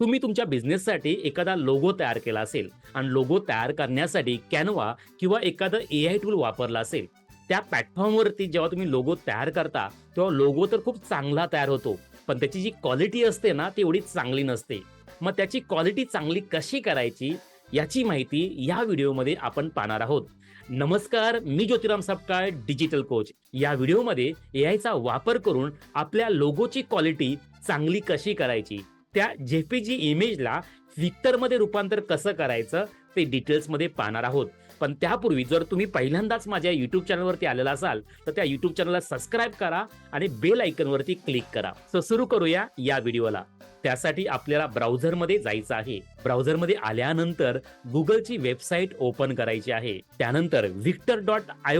तुम्ही तुमच्या बिझनेससाठी एखादा लोगो तयार केला असेल आणि लोगो तयार करण्यासाठी कॅनवा किंवा एखादं ए आय टूल वापरला असेल त्या प्लॅटफॉर्मवरती जेव्हा तुम्ही लोगो तयार करता तेव्हा लोगो तर खूप चांगला तयार होतो पण त्याची जी क्वालिटी असते ना ती एवढी चांगली नसते. मग त्याची क्वालिटी चांगली कशी करायची याची माहिती या व्हिडिओमध्ये आपण पाहणार आहोत. नमस्कार मी ज्योतिराम सपकाळ डिजिटल कोच या व्हिडिओमध्ये ए आयचा वापर करून आपल्या लोगोची क्वालिटी चांगली कशी करायची त्या जेपीजी इमेजला विक्टरमध्ये रूपांतर कसं करायचं ते डिटेल्समध्ये पाहणार आहोत. पण त्यापूर्वी जर तुम्ही पहिल्यांदाच माझ्या युट्यूब चॅनलवरती आलेला असाल तर त्या युट्यूब चॅनलला सबस्क्राईब करा आणि बेल आयकनवरती क्लिक करा. तर सुरू करूया या व्हिडिओला त्यासाठी आपल्याला ब्राउझरमध्ये जायचं आहे. ब्राउझरमध्ये आल्यानंतर गुगलची वेबसाईट ओपन करायची आहे. त्यानंतर विक्टर डॉट आय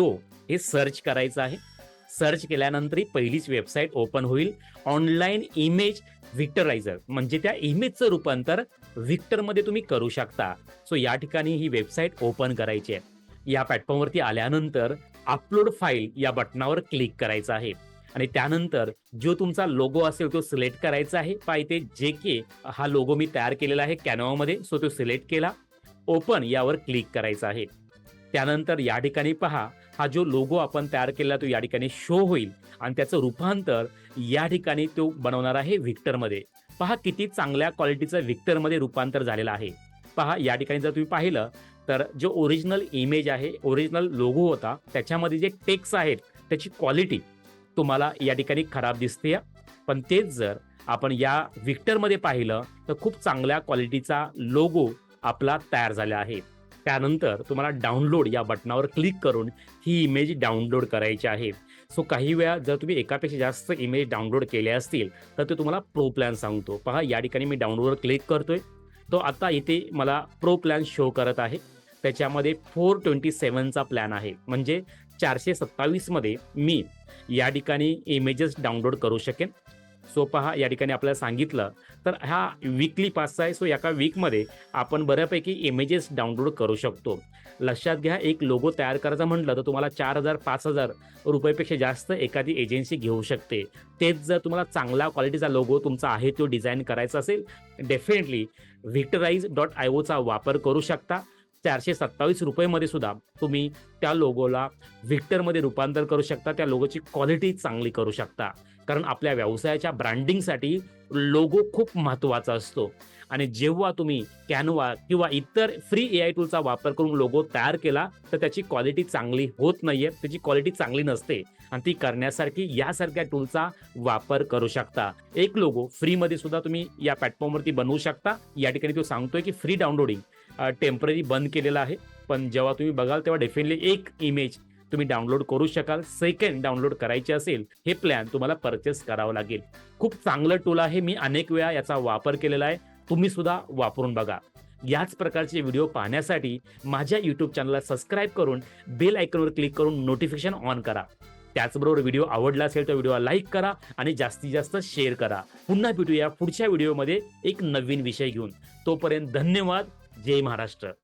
हे सर्च करायचं आहे. सर्च केल्यानंतर पहिलीच वेबसाईट ओपन होईल. ऑनलाईन इमेज व्हिक्टरायझर म्हणजे त्या इमेजचं रूपांतर व्हिक्टरमध्ये तुम्ही करू शकता. सो या ठिकाणी ही वेबसाईट ओपन करायची आहे. या प्लॅटफॉर्मवरती आल्यानंतर अपलोड फाईल या बटनावर क्लिक करायचं आहे. आणि त्यानंतर जो तुमचा लोगो असेल तो सिलेक्ट करायचा आहे. पहा इथे जे के हा लोगो मी तयार केलेला आहे कॅनोवामध्ये सो तो सिलेक्ट केला. ओपन यावर क्लिक करायचा आहे. त्यानंतर या ठिकाणी पहा हा जो लोगो आपण तयार केला तो या ठिकाणी शो होईल. आणि त्याचं रूपांतर या ठिकाणी तो बनवणार आहे व्हिक्टरमध्ये. पहा किती चांगल्या क्वालिटीचं व्हिक्टरमध्ये रूपांतर झालेलं आहे. पहा या ठिकाणी जर तुम्ही पाहिलं तर जो ओरिजिनल इमेज आहे ओरिजिनल लोगो होता त्याच्यामध्ये जे टेक्स आहेत त्याची क्वालिटी तुम्हाला या ठिकाणी खराब दिसते. पण तेच जर आपण या व्हिक्टरमध्ये पाहिलं तर खूप चांगल्या क्वालिटीचा लोगो आपला तयार झाला आहे. त्यानंतर तुम्हाला डाउनलोड या बटनावर क्लिक करून ही इमेज डाउनलोड करायची आहे. सो काही वेळा जर तुम्ही एकापेक्षा जास्त इमेज डाउनलोड केले असतील तर ते तुम्हाला प्रो प्लॅन सांगतो. पहा या ठिकाणी मी डाउनलोडवर क्लिक करतोय. तो आता इथे मला प्रो प्लॅन शो करत आहे. त्याच्यामध्ये फोर ट्वेंटी सेवनचा प्लॅन आहे. म्हणजे चारशे सत्तावीसमध्ये मी या ठिकाणी इमेजेस डाउनलोड करू शकेन. सोपा हा या ठिकाणी आपल्याला सांगितलं. तर हा विकली पास आहे सो एका वीकमध्ये आपण बऱ्यापैकी इमेजेस डाउनलोड करू शकतो. लक्षात घ्या एक लोगो तयार करायचा म्हटलं तर तुम्हाला चार हजार पाच हजार रुपयापेक्षा जास्त एखादी एजन्सी घेऊ शकते. तेच जर तुम्हाला चांगला क्वालिटीचा लोगो तुमचा आहे तो डिझाईन करायचा असेल डेफिनेटली व्हिक्टराईज डॉट आय ओचा वापर करू शकता. चारशे सत्तावीस रुपयेमध्ये सुद्धा तुम्ही त्या लोगोला व्हिक्टरमध्ये रूपांतर करू शकता त्या लोगोची क्वालिटी चांगली करू शकता. कारण आपल्या व्यवसायाच्या ब्रँडिंगसाठी लोगो खूप महत्त्वाचा असतो. आणि जेव्हा तुम्ही कॅनवा किंवा इतर फ्री ए आय टूलचा वापर करून लोगो तयार केला तर त्याची क्वालिटी चांगली होत नाहीये त्याची क्वालिटी चांगली नसते. आणि ती करण्यासारखी यासारख्या टूलचा वापर करू शकता. एक लोगो फ्रीमध्ये सुद्धा तुम्ही या प्लॅटफॉर्मवरती बनवू शकता. या ठिकाणी तो सांगतोय की फ्री डाउनलोडिंग टेंपररी बंद केलेलं आहे. पण जेव्हा तुम्ही बघाल तेव्हा डेफिनेटली एक इमेज तुम्ही डाउनलोड करू शकाल. सेकंड डाउनलोड करायचे असेल हे प्लॅन तुम्हाला परचेस करावं लागेल. खूप चांगलं टूल आहे. मी अनेक वेळा याचा वापर केलेला आहे. तुम्ही सुद्धा वापरून बघा. याच प्रकारचे व्हिडिओ पाहण्यासाठी माझ्या यूट्यूब चॅनलला सबस्क्राईब करून बेल आयकॉनवर क्लिक करून नोटिफिकेशन ऑन करा. त्याचबरोबर व्हिडिओ आवडला असेल तर व्हिडिओला लाईक करा आणि जास्तीत जास्त शेअर करा. पुन्हा भेटूया पुढच्या व्हिडिओमध्ये एक नवीन विषय घेऊन. तोपर्यंत धन्यवाद. जय महाराष्ट्र.